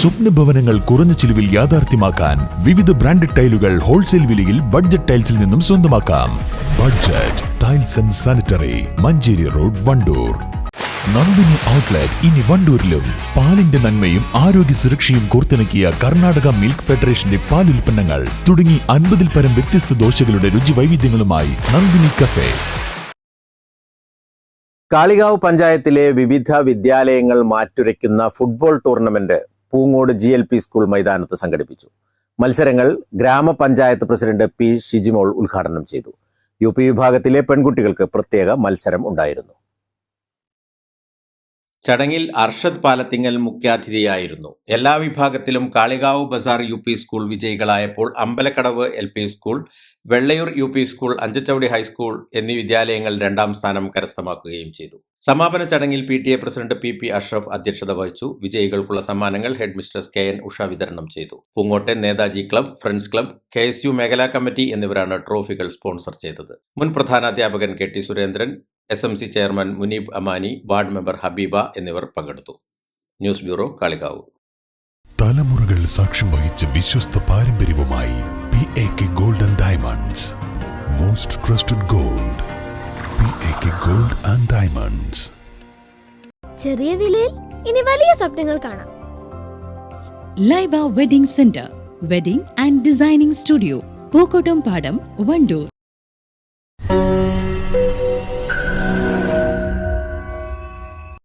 സ്വപ്ന ഭവനങ്ങൾ കുറഞ്ഞ ചിലവിൽ യാഥാർത്ഥ്യമാക്കാൻ വിവിധ ബ്രാൻഡഡ് ടൈലുകൾ ഹോൾസെയിൽ വിലയിൽ ബഡ്ജറ്റ് ടൈൽസിൽ നിന്നും സ്വന്തമാക്കാം. Budget tiles and sanitary Manjeri road Wandoor. Nandini outlet ഇനി വണ്ടൂരിലും. പാലിന്റെ നന്മയും ആരോഗ്യ സുരക്ഷയും കോർത്തിണക്കിയ കർണാടക മിൽക്ക് ഫെഡറേഷന്റെ പാൽ ഉൽപ്പന്നങ്ങൾ തുടങ്ങി അൻപതിൽ പരം വ്യത്യസ്ത ദോശകളുടെ രുചി വൈവിധ്യങ്ങളുമായി നന്ദിനി കഫേ. കാളികാവ് പഞ്ചായത്തിലെ വിവിധ വിദ്യാലയങ്ങൾ മാറ്റുരയ്ക്കുന്ന football tournament Poongode G L P school മൈതാനത്ത് സംഘടിപ്പിച്ചു. മത്സരങ്ങൾ ഗ്രാമപഞ്ചായത്ത് പ്രസിഡന്റ് പി ഷിജിമോൾ ഉദ്ഘാടനം ചെയ്തു. യു പി വിഭാഗത്തിലെ പെൺകുട്ടികൾക്ക് പ്രത്യേക മത്സരം ഉണ്ടായിരുന്നു. ചടങ്ങിൽ അർഷദ് പാലത്തിങ്ങൽ മുഖ്യാതിഥിയായിരുന്നു. എല്ലാ വിഭാഗത്തിലും Kalikavu bazaar U P school വിജയികളായപ്പോൾ Ambalakkadavu L P school Vellayur U P school Anchachavadi high school എന്നീ വിദ്യാലയങ്ങൾ രണ്ടാം സ്ഥാനം കരസ്ഥമാക്കുകയും ചെയ്തു. സമാപന ചടങ്ങിൽ P T A president P P Ashraf അധ്യക്ഷത വഹിച്ചു. വിജയികൾക്കുള്ള സമ്മാനങ്ങൾ head mistress K N Usha വിതരണം ചെയ്തു. പൂങ്ങോട്ടെ Netaji club friends club K S U മേഖലാ കമ്മിറ്റി എന്നിവരാണ് ട്രോഫികൾ സ്പോൺസർ ചെയ്തത്. മുൻ പ്രധാനാധ്യാപകൻ K T Surendran S M C chairman Muneeb Amani ward member Habeeba എന്നിവർ പങ്കെടുത്തു. News bureau Kalikavu. തലമുറകൾ സാക്ഷ്യം വഹിച്ച വിശ്വസ്ത പാരമ്പര്യവുമായി P A K golden diamonds most trusted gold P A K gold and diamonds ചെറിയ വിലയിൽ ഇനി വലിയ സ്വപ്നങ്ങൾ കാണാം. Laiba wedding centre wedding and designing studio Pookkottumpadam Wandoor